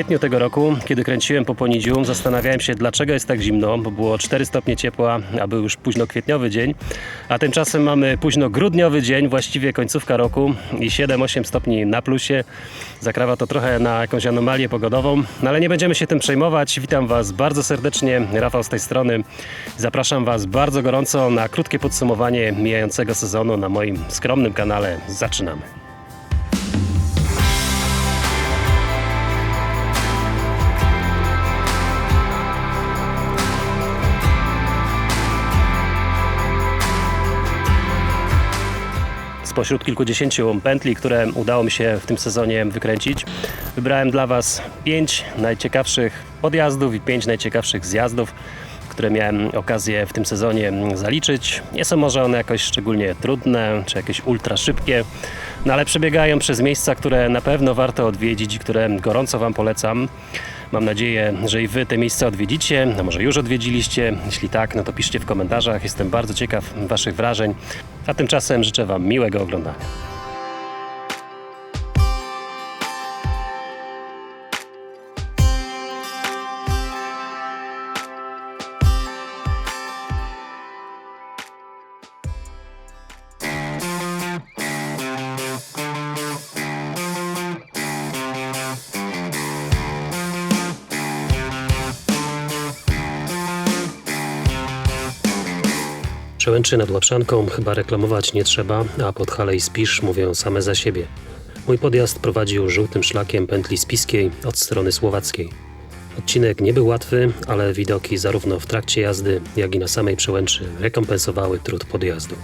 kwietniu tego roku, kiedy kręciłem po Ponidziu, zastanawiałem się, dlaczego jest tak zimno, bo było 4 stopnie ciepła, a był już późno kwietniowy dzień, a tymczasem mamy późno grudniowy dzień, właściwie końcówka roku i 7-8 stopni na plusie. Zakrawa to trochę na jakąś anomalię pogodową, no ale nie będziemy się tym przejmować. Witam Was bardzo serdecznie, Rafał z tej strony. Zapraszam Was bardzo gorąco na krótkie podsumowanie mijającego sezonu na moim skromnym kanale. Zaczynamy. Spośród kilkudziesięciu pętli, które udało mi się w tym sezonie wykręcić, wybrałem dla Was pięć najciekawszych podjazdów i pięć najciekawszych zjazdów, które miałem okazję w tym sezonie zaliczyć. Nie są może one jakoś szczególnie trudne czy jakieś ultra szybkie, no ale przebiegają przez miejsca, które na pewno warto odwiedzić które gorąco Wam polecam. Mam nadzieję, że i Wy te miejsca odwiedzicie, no może już odwiedziliście. Jeśli tak, no to piszcie w komentarzach. Jestem bardzo ciekaw Waszych wrażeń. A tymczasem życzę Wam miłego oglądania. Przełęczy nad Łapszanką chyba reklamować nie trzeba, a Podhale i Spisz mówią same za siebie. Mój podjazd prowadził żółtym szlakiem pętli spiskiej od strony słowackiej. Odcinek nie był łatwy, ale widoki zarówno w trakcie jazdy, jak i na samej przełęczy rekompensowały trud podjazdu.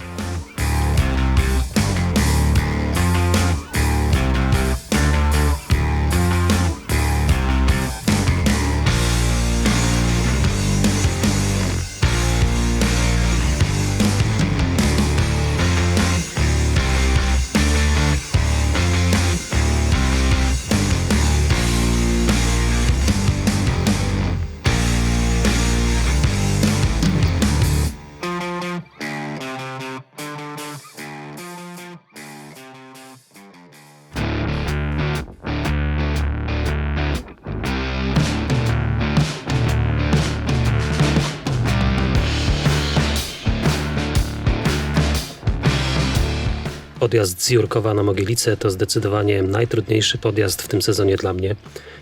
Podjazd z Jurkowa na Mogilice to zdecydowanie najtrudniejszy podjazd w tym sezonie dla mnie.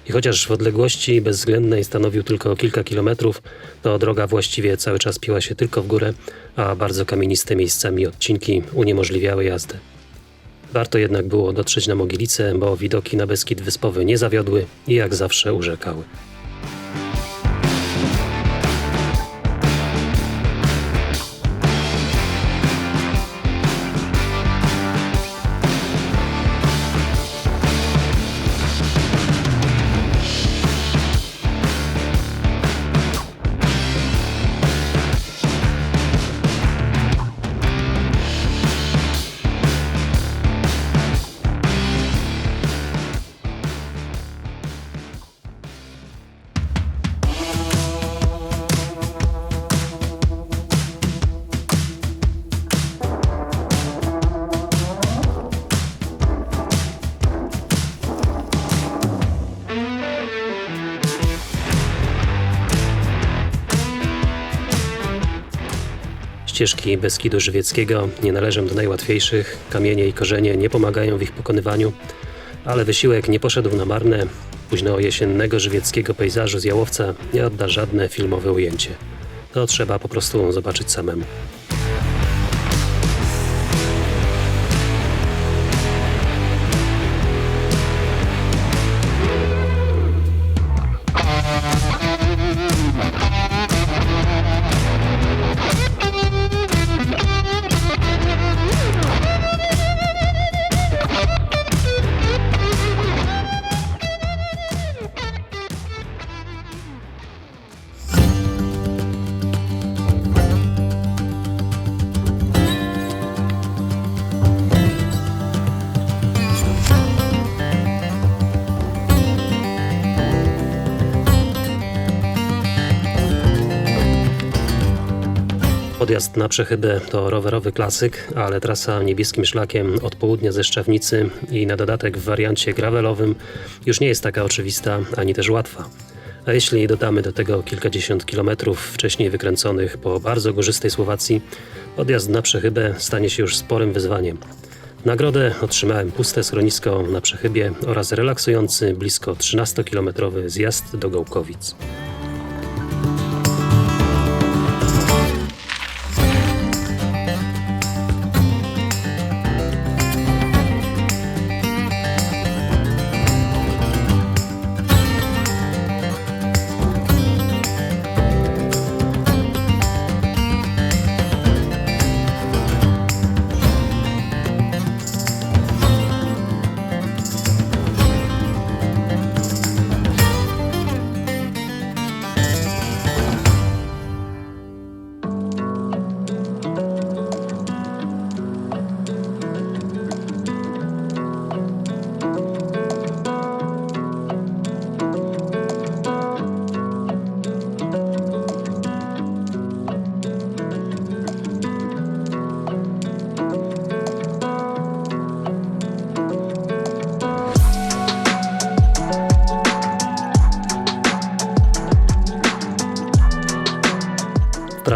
I chociaż w odległości bezwzględnej stanowił tylko kilka kilometrów, to droga właściwie cały czas piła się tylko w górę, a bardzo kamieniste miejscami odcinki uniemożliwiały jazdę. Warto jednak było dotrzeć na Mogilice, bo widoki na Beskid Wyspowy nie zawiodły i jak zawsze urzekały. Ścieżki Beskidu Żywieckiego nie należą do najłatwiejszych, kamienie i korzenie nie pomagają w ich pokonywaniu, ale wysiłek nie poszedł na marne. Późno jesiennego żywieckiego pejzażu z Jałowca nie odda żadne filmowe ujęcie. To trzeba po prostu zobaczyć samemu. Podjazd na Przechybę to rowerowy klasyk, ale trasa niebieskim szlakiem od południa ze Szczawnicy i na dodatek w wariancie gravelowym już nie jest taka oczywista ani też łatwa. A jeśli dodamy do tego kilkadziesiąt kilometrów wcześniej wykręconych po bardzo górzystej Słowacji, podjazd na Przechybę stanie się już sporym wyzwaniem. Nagrodę otrzymałem puste schronisko na Przechybie oraz relaksujący blisko 13-kilometrowy zjazd do Gołkowic.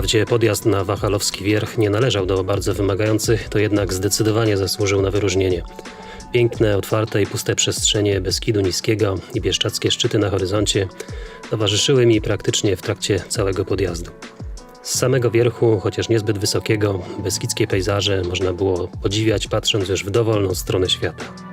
Wprawdzie podjazd na Wachalowski Wierch nie należał do bardzo wymagających, to jednak zdecydowanie zasłużył na wyróżnienie. Piękne, otwarte i puste przestrzenie Beskidu Niskiego i bieszczackie szczyty na horyzoncie towarzyszyły mi praktycznie w trakcie całego podjazdu. Z samego wierchu, chociaż niezbyt wysokiego, beskidzkie pejzaże można było podziwiać patrząc już w dowolną stronę świata.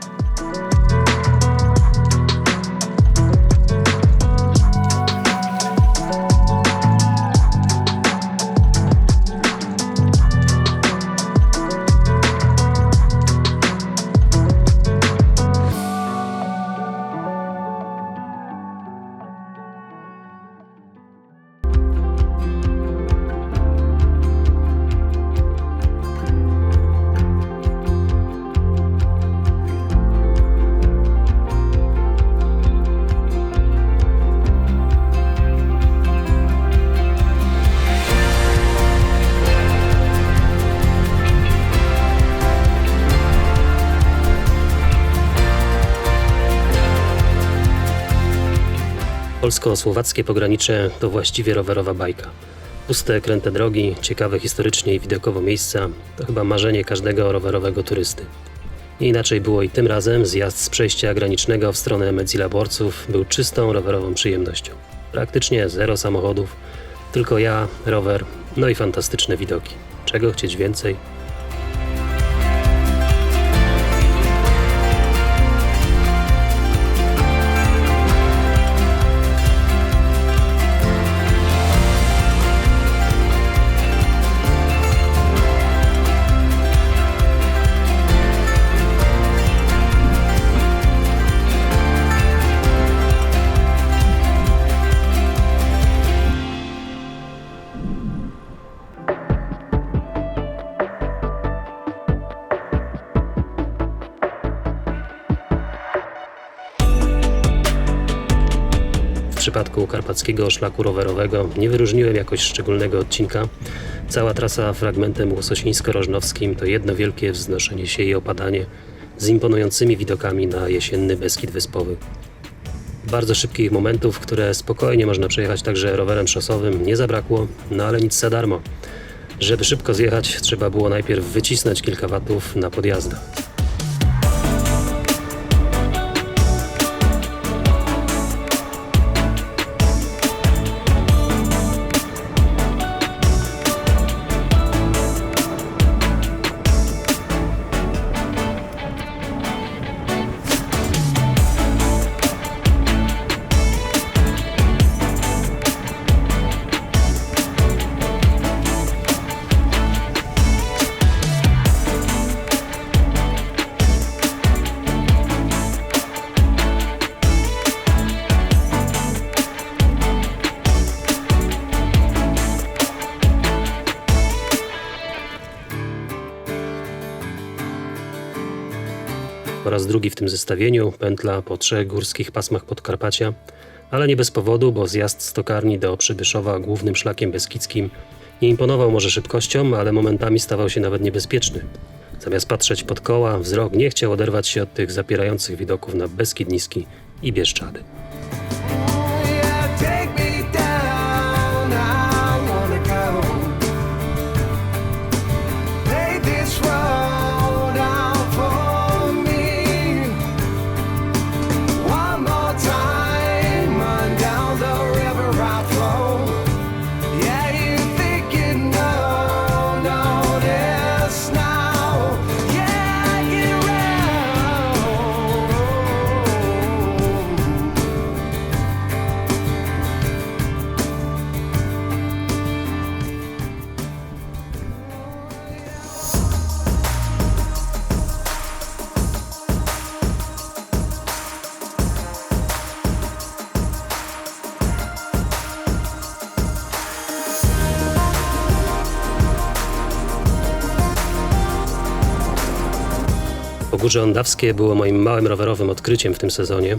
Polsko-słowackie pogranicze to właściwie rowerowa bajka. Puste, kręte drogi, ciekawe historycznie i widokowo miejsca to chyba marzenie każdego rowerowego turysty. Nie inaczej było i tym razem zjazd z przejścia granicznego w stronę Medzilaborców był czystą rowerową przyjemnością. Praktycznie zero samochodów, tylko ja, rower, no i fantastyczne widoki. Czego chcieć więcej? Przypadku karpackiego szlaku rowerowego nie wyróżniłem jakoś szczególnego odcinka. Cała trasa fragmentem łososińsko-rożnowskim to jedno wielkie wznoszenie się i opadanie z imponującymi widokami na jesienny Beskid Wyspowy. Bardzo szybkich momentów, które spokojnie można przejechać także rowerem szosowym, nie zabrakło, no ale nic za darmo. Żeby szybko zjechać, trzeba było najpierw wycisnąć kilka watów na podjazdach. Drugi w tym zestawieniu pętla po trzech górskich pasmach Podkarpacia, ale nie bez powodu, bo zjazd z Tokarni do Przybyszowa głównym szlakiem beskidzkim Nie imponował może szybkością, ale momentami stawał się nawet niebezpieczny. Zamiast patrzeć pod koła, wzrok nie chciał oderwać się od tych zapierających widoków na Beskid Niski i Bieszczady. Pogórze Ondawskie było moim małym rowerowym odkryciem w tym sezonie.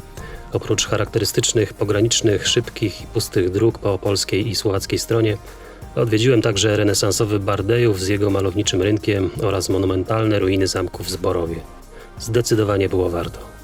Oprócz charakterystycznych, pogranicznych, szybkich i pustych dróg po polskiej i słowackiej stronie, odwiedziłem także renesansowy Bardejów z jego malowniczym rynkiem oraz monumentalne ruiny zamków w Zborowie. Zdecydowanie było warto.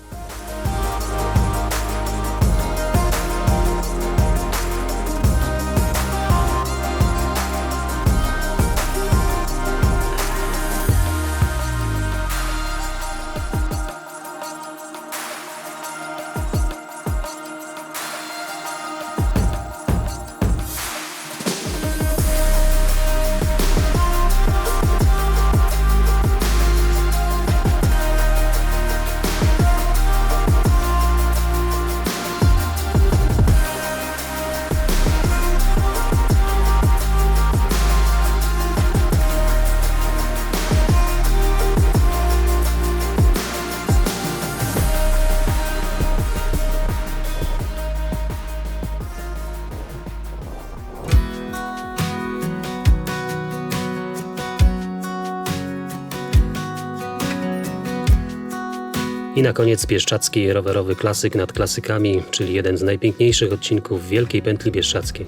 I na koniec Bieszczacki rowerowy klasyk nad klasykami, czyli jeden z najpiękniejszych odcinków Wielkiej Pętli Bieszczackiej.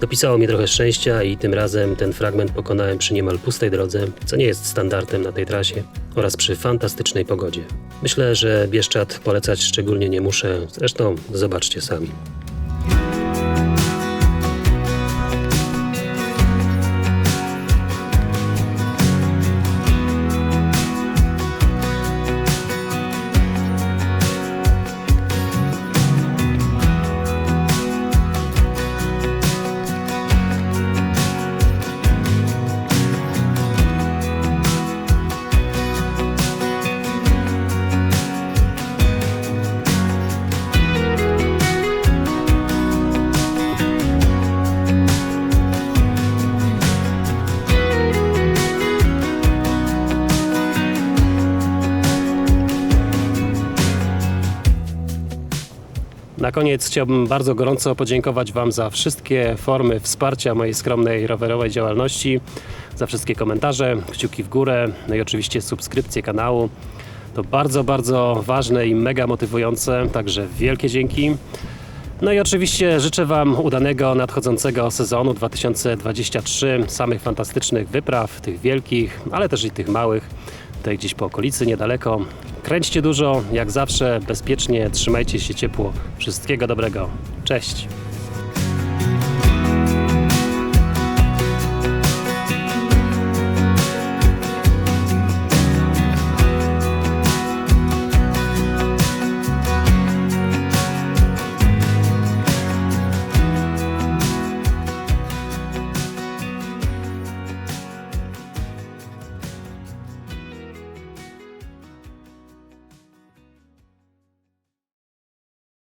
Dopisało mi trochę szczęścia i tym razem ten fragment pokonałem przy niemal pustej drodze, co nie jest standardem na tej trasie, oraz przy fantastycznej pogodzie. Myślę, że Bieszczad polecać szczególnie nie muszę, zresztą zobaczcie sami. Na koniec chciałbym bardzo gorąco podziękować Wam za wszystkie formy wsparcia mojej skromnej rowerowej działalności, za wszystkie komentarze, kciuki w górę, no i oczywiście subskrypcje kanału. To bardzo, bardzo ważne i mega motywujące, także wielkie dzięki. No i oczywiście życzę Wam udanego nadchodzącego sezonu 2023, samych fantastycznych wypraw, tych wielkich, ale też i tych małych, tutaj gdzieś po okolicy, niedaleko. Kręćcie dużo, jak zawsze, bezpiecznie, trzymajcie się ciepło. Wszystkiego dobrego. Cześć!